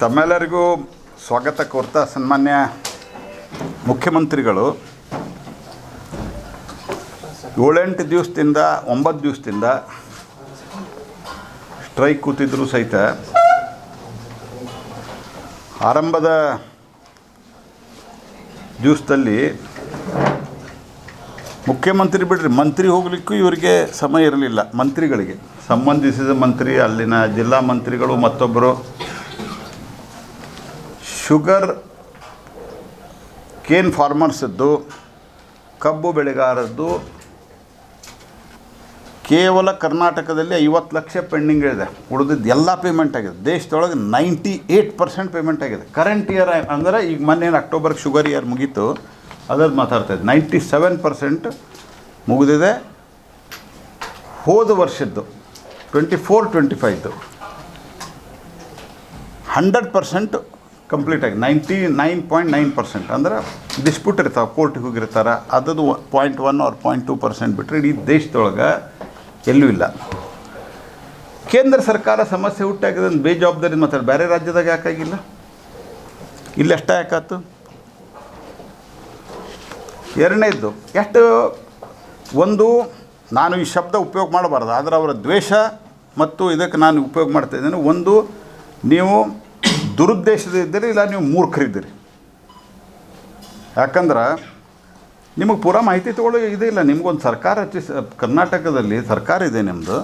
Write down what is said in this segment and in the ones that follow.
ತಮ್ಮೆಲ್ಲರಿಗೂ ಸ್ವಾಗತ ಕೋರ್ತಾ ಸನ್ಮಾನ್ಯ ಮುಖ್ಯಮಂತ್ರಿಗಳು. ಏಳೆಂಟು ದಿವಸದಿಂದ ಒಂಬತ್ತು ದಿವಸದಿಂದ ಸ್ಟ್ರೈಕ್ ಕೂತಿದ್ರು ಸಹಿತ. ಆರಂಭದ ದಿವಸದಲ್ಲಿ ಮುಖ್ಯಮಂತ್ರಿ ಬಿಡ್ರಿ, ಮಂತ್ರಿ ಹೋಗಲಿಕ್ಕೂ ಇವರಿಗೆ ಸಮಯ ಇರಲಿಲ್ಲ, ಮಂತ್ರಿಗಳಿಗೆ. ಸಂಬಂಧಿಸಿದ ಮಂತ್ರಿ, ಅಲ್ಲಿನ ಜಿಲ್ಲಾ ಮಂತ್ರಿಗಳು ಮತ್ತೊಬ್ಬರು. ಶುಗರ್, ಕೇನ್ ಫಾರ್ಮರ್ಸದ್ದು, ಕಬ್ಬು ಬೆಳೆಗಾರದ್ದು, ಕೇವಲ ಕರ್ನಾಟಕದಲ್ಲಿ ಐವತ್ತು ಲಕ್ಷ ಪೆಂಡಿಂಗ್ ಇದೆ. ಉಳಿದಿದ್ದು ಎಲ್ಲ ಪೇಮೆಂಟ್ ಆಗಿದೆ. ದೇಶದೊಳಗೆ ನೈಂಟಿ ಏಯ್ಟ್ ಪರ್ಸೆಂಟ್ ಪೇಮೆಂಟ್ ಆಗಿದೆ. ಕರೆಂಟ್ ಇಯರ್ ಅಂದರೆ ಈಗ ಮೊನ್ನೆ ಅಕ್ಟೋಬರ್ಗೆ ಶುಗರ್ ಇಯರ್ ಮುಗೀತು ಅದ್ರದ್ದು ಮಾತಾಡ್ತಾ ಇದ್ದೆ. ನೈಂಟಿ ಸೆವೆನ್ ಪರ್ಸೆಂಟ್ ಮುಗಿದಿದೆ. ಹೋದ ವರ್ಷದ್ದು ಟ್ವೆಂಟಿ ಫೋರ್ ಟ್ವೆಂಟಿ ಫೈವ್ದು ಹಂಡ್ರೆಡ್ ಪರ್ಸೆಂಟ್ ಕಂಪ್ಲೀಟ್ ಆಗಿ ninety nine point nine percent ಅಂದ್ರೆ ಡಿಸ್ಪ್ಯೂಟ್ ಇರ್ತಾವೆ ಕೋರ್ಟಿಗೆ ಹೋಗಿರ್ತಾರೆ, ಅದದು point one or point two percent ಬಿಟ್ಟರೆ ಇಡೀ ದೇಶದೊಳಗೆ ಎಲ್ಲೂ ಇಲ್ಲ. ಕೇಂದ್ರ ಸರ್ಕಾರ ಸಮಸ್ಯೆ ಹುಟ್ಟಾಗಿದೆ ಅಂತ ಬೇಜವಾಬ್ದಾರಿ ಮಾತಾಡಿ. ಬೇರೆ ರಾಜ್ಯದಾಗ ಯಾಕಾಗಿಲ್ಲ ಇಲ್ಲಿ ಎಷ್ಟ ಯಾಕಾತು? ಎರಡನೇದ್ದು, ಎಷ್ಟು ಒಂದು, ನಾನು ಈ ಶಬ್ದ ಉಪಯೋಗ ಮಾಡಬಾರ್ದು, ಆದರೆ ಅವರ ದ್ವೇಷ ಮತ್ತು ಇದಕ್ಕೆ ನಾನು ಉಪಯೋಗ ಮಾಡ್ತಾ ಇದ್ದೇನೆ. ಒಂದು, ನೀವು ದುರುದ್ದೇಶದಿದ್ದೀರಿ ಇಲ್ಲ, ನೀವು ಮೂರ್ಖರಿದ್ದೀರಿ. ಯಾಕಂದ್ರೆ ನಿಮಗೆ ಪೂರಾ ಮಾಹಿತಿ ತೊಗೊಳ್ಳೋ ಇದೇ ಇಲ್ಲ. ನಿಮ್ಗೊಂದು ಸರ್ಕಾರ ರಚಿಸ ಕರ್ನಾಟಕದಲ್ಲಿ ಸರ್ಕಾರ ಇದೆ ನಿಮ್ಮದು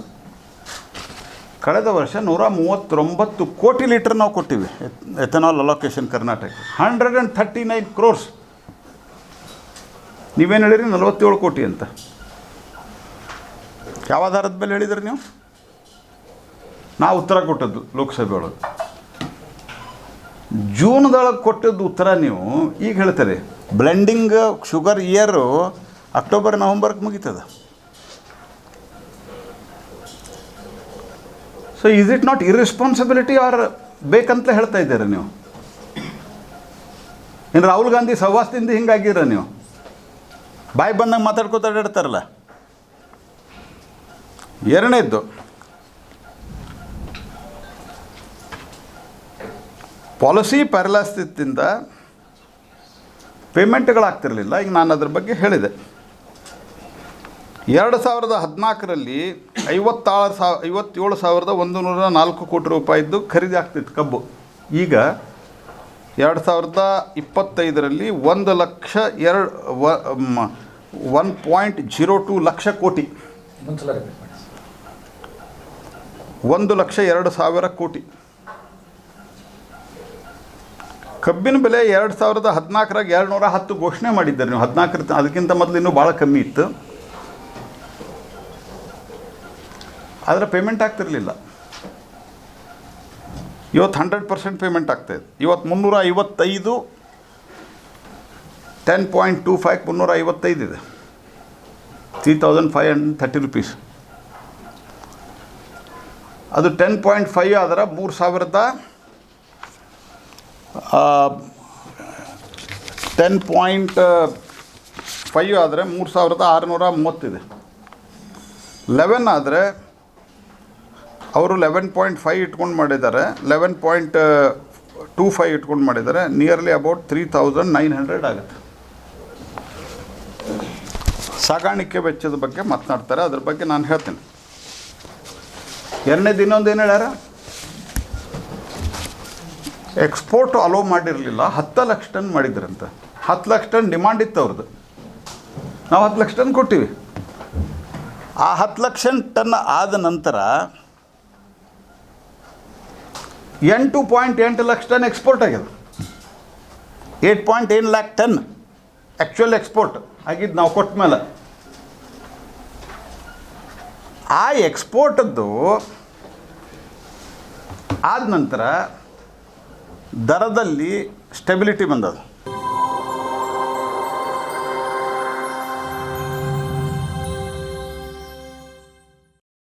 ಕಳೆದ ವರ್ಷ ನೂರ ಮೂವತ್ತೊಂಬತ್ತು ಕೋಟಿ ಲೀಟರ್ ನಾವು ಕೊಟ್ಟಿವಿ ethanol allocation Karnataka. Hundred and thirty nine crores ನೀವೇನು ಹೇಳಿರಿ? ನಲವತ್ತೇಳು ಕೋಟಿ ಅಂತ. ಯಾವ ಆಧಾರದ ಮೇಲೆ ಹೇಳಿದ್ರಿ ನೀವು? ನಾವು ಉತ್ತರ ಕೊಟ್ಟದ್ದು ಲೋಕಸಭೆ ಒಳಗೆ ಜೂನ್ದೊಳಗೆ ಕೊಟ್ಟಿದ್ದು ಉತ್ತರ ನೀವು ಈಗ ಹೇಳ್ತಾರೆ. ಬ್ಲೆಂಡಿಂಗ್ ಶುಗರ್ ಇಯರು ಅಕ್ಟೋಬರ್ ನವಂಬರ್ಗೆ ಮುಗೀತದ. So is it not irresponsibility or ಬೇಕಂತ ಹೇಳ್ತಾ ಇದ್ದೀರಾ ನೀವು? ಇನ್ನು ರಾಹುಲ್ ಗಾಂಧಿ ಸಹವಾಸದಿಂದ ಹಿಂಗಾಗಿರ ನೀವು? ಬಾಯಿ ಬಂದಂಗೆ ಮಾತಾಡ್ಕೋತಾಡ್ತಾರಲ್ಲ ಎರಡನೇದ್ದು ಪಾಲಿಸಿ ಪ್ಯಾರಲಾಸ್ತಿತ್ತಿಂದ ಪೇಮೆಂಟ್ಗಳಾಗ್ತಿರಲಿಲ್ಲ. ಈಗ ನಾನು ಅದ್ರ ಬಗ್ಗೆ ಹೇಳಿದೆ. ಎರಡು ಸಾವಿರದ ಹದಿನಾಲ್ಕರಲ್ಲಿ ಐವತ್ತಾರು ಸಾವ ಐವತ್ತೇಳು ಸಾವಿರದ ಒಂದು ನೂರ ನಾಲ್ಕು ಕೋಟಿ ರೂಪಾಯಿದ್ದು ಖರೀದಿ ಆಗ್ತಿತ್ತು ಕಬ್ಬು. ಈಗ ಎರಡು ಸಾವಿರದ ಇಪ್ಪತ್ತೈದರಲ್ಲಿ ಒಂದು ಲಕ್ಷ ಎರಡು ಒನ್ ಪಾಯಿಂಟ್ ಜೀರೋ ಟು ಲಕ್ಷ ಕೋಟಿ. ಒಂದು ಲಕ್ಷ ಎರಡು ಸಾವಿರ ಕೋಟಿ. ಕಬ್ಬಿನ ಬೆಲೆ ಎರಡು ಸಾವಿರದ ಹದಿನಾಲ್ಕರಾಗ ಎರಡು ನೂರ ಹತ್ತು ಘೋಷಣೆ ಮಾಡಿದ್ದಾರೆ ನೀವು. ಹದಿನಾಲ್ಕರ ಅದಕ್ಕಿಂತ ಮೊದಲು ಇನ್ನೂ ಭಾಳ ಕಮ್ಮಿ ಇತ್ತು. ಆದರೆ ಪೇಮೆಂಟ್ ಆಗ್ತಿರಲಿಲ್ಲ. ಇವತ್ತು ಹಂಡ್ರೆಡ್ ಪರ್ಸೆಂಟ್ ಪೇಮೆಂಟ್ ಆಗ್ತಾಯಿದೆ ಇವತ್ತು ಮುನ್ನೂರ ಐವತ್ತೈದು ಟೆನ್ ಪಾಯಿಂಟ್ ಟೂ ಫೈವ್ ಮುನ್ನೂರ ಐವತ್ತೈದು ಇದೆ. Three thousand five hundred thirty rupees ಅದು ಟೆನ್ ಪಾಯಿಂಟ್ ಫೈವ್ ಆದ್ರೆ ಮೂರು ಸಾವಿರದ ಟೆನ್ ಪಾಯಿಂಟ್ ಫೈವ್ ಆದರೆ ಮೂರು ಸಾವಿರದ ಆರುನೂರ ಮೂವತ್ತಿದೆ. ಲೆವೆನ್ ಆದರೆ ಅವರು ಲೆವೆನ್ ಪಾಯಿಂಟ್ ಫೈವ್ ಇಟ್ಕೊಂಡು ಮಾಡಿದ್ದಾರೆ. ಲೆವೆನ್ ಪಾಯಿಂಟ್ ಟೂ ಫೈವ್ ಇಟ್ಕೊಂಡು ಮಾಡಿದ್ದಾರೆ. Nearly about three thousand nine hundred ಆಗುತ್ತೆ. ಸಾಗಾಣಿಕೆ ವೆಚ್ಚದ ಬಗ್ಗೆ ಮಾತನಾಡ್ತಾರೆ. ಅದ್ರ ಬಗ್ಗೆ ನಾನು ಹೇಳ್ತೀನಿ. ಎರಡನೇ ದಿನೊಂದು ಏನು ಹೇಳ್ಯಾರ? ಎಕ್ಸ್ಪೋರ್ಟ್ ಅಲೋ ಮಾಡಿರಲಿಲ್ಲ, ಹತ್ತು ಲಕ್ಷ ಟನ್ ಮಾಡಿದ್ರಂತ. ಹತ್ತು ಲಕ್ಷ ಟನ್ ಡಿಮಾಂಡ್ ಇತ್ತು ಅವ್ರದ್ದು. ನಾವು ಹತ್ತು ಲಕ್ಷ ಟನ್ ಕೊಟ್ಟಿವಿ. ಆ ಹತ್ತು ಲಕ್ಷ ಟನ್ ಆದ ನಂತರ ಎಂಟು ಪಾಯಿಂಟ್ ಎಂಟು ಲಕ್ಷ ಟನ್ ಎಕ್ಸ್ಪೋರ್ಟ್ ಆಗಿದೆ ಏಟ್ ಪಾಯಿಂಟ್ ಏನ್ ಲ್ಯಾಕ್ ಟನ್ ಆ್ಯಕ್ಚುಯಲ್ ಎಕ್ಸ್ಪೋರ್ಟ್ ಆಗಿದ್ದು ನಾವು ಕೊಟ್ಟ ಮೇಲೆ. ಆ ಎಕ್ಸ್ಪೋರ್ಟದ್ದು ಆದ ನಂತರ ದರದಲ್ಲಿ ಸ್ಟೆಬಿಲಿಟಿ ಬಂದದ